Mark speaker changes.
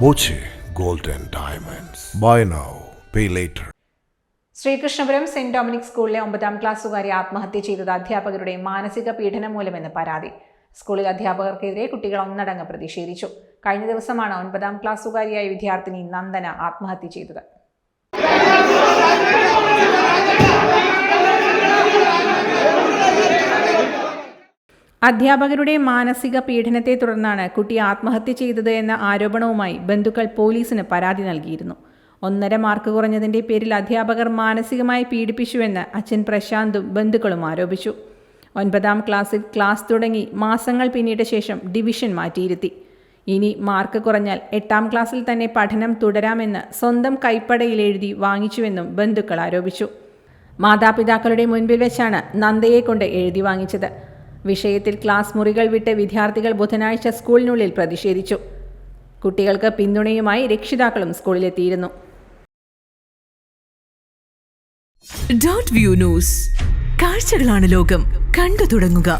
Speaker 1: Boche gold and Diamonds. Buy now, pay later.
Speaker 2: Sreekrishnapuram Saint Dominic സ്കൂളിലെ ഒമ്പതാം ക്ലാസ്സുകാരി ആത്മഹത്യ ചെയ്തത് അധ്യാപകരുടെ മാനസിക പീഡനം മൂലമെന്ന് പരാതി സ്കൂളിൽ അധ്യാപകർക്കെതിരെ കുട്ടികൾ ഒന്നടങ്കം പ്രതിഷേധിച്ചു കഴിഞ്ഞ ദിവസമാണ് ഒൻപതാം ക്ലാസ്സുകാരിയായ വിദ്യാർത്ഥിനി നന്ദന ആത്മഹത്യ ചെയ്തത് അധ്യാപകരുടെ മാനസിക പീഡനത്തെ തുടർന്നാണ് കുട്ടി ആത്മഹത്യ ചെയ്തത് എന്ന ആരോപണവുമായി ബന്ധുക്കൾ പോലീസിന് പരാതി നൽകിയിരുന്നു. ഒന്നര മാർക്ക് കുറഞ്ഞതിന്റെ പേരിൽ അധ്യാപകർ മാനസികമായി പീഡിപ്പിച്ചുവെന്ന് അച്ഛൻ പ്രശാന്തും ബന്ധുക്കളും ആരോപിച്ചു. ഒൻപതാം ക്ലാസ്സിൽ ക്ലാസ് തുടങ്ങി മാസങ്ങൾ പിന്നിട്ട ശേഷം ഡിവിഷൻ മാറ്റിയിരുത്തി. ഇനി മാർക്ക് കുറഞ്ഞാൽ എട്ടാം ക്ലാസ്സിൽ തന്നെ പഠനം തുടരാമെന്ന് സ്വന്തം കൈപ്പടയിൽ എഴുതി വാങ്ങിച്ചുവെന്നും ബന്ധുക്കൾ ആരോപിച്ചു. മാതാപിതാക്കളുടെ മുൻപിൽ വെച്ചാണ് നന്ദയെ കൊണ്ട് എഴുതി വാങ്ങിച്ചത്. വിഷയത്തിൽ ക്ലാസ് മുറികൾ വിട്ട് വിദ്യാർത്ഥികൾ ബുധനാഴ്ച സ്കൂളിനുള്ളിൽ പ്രതിഷേധിച്ചു. കുട്ടികൾക്ക് പിന്തുണയുമായി രക്ഷിതാക്കളും സ്കൂളിലെത്തിയിരുന്നു.
Speaker 3: ഡോട്ട് വ്യൂ ന്യൂസ് കാഴ്ചകളാണ് ലോകം. കണ്ടു തുടങ്ങുക.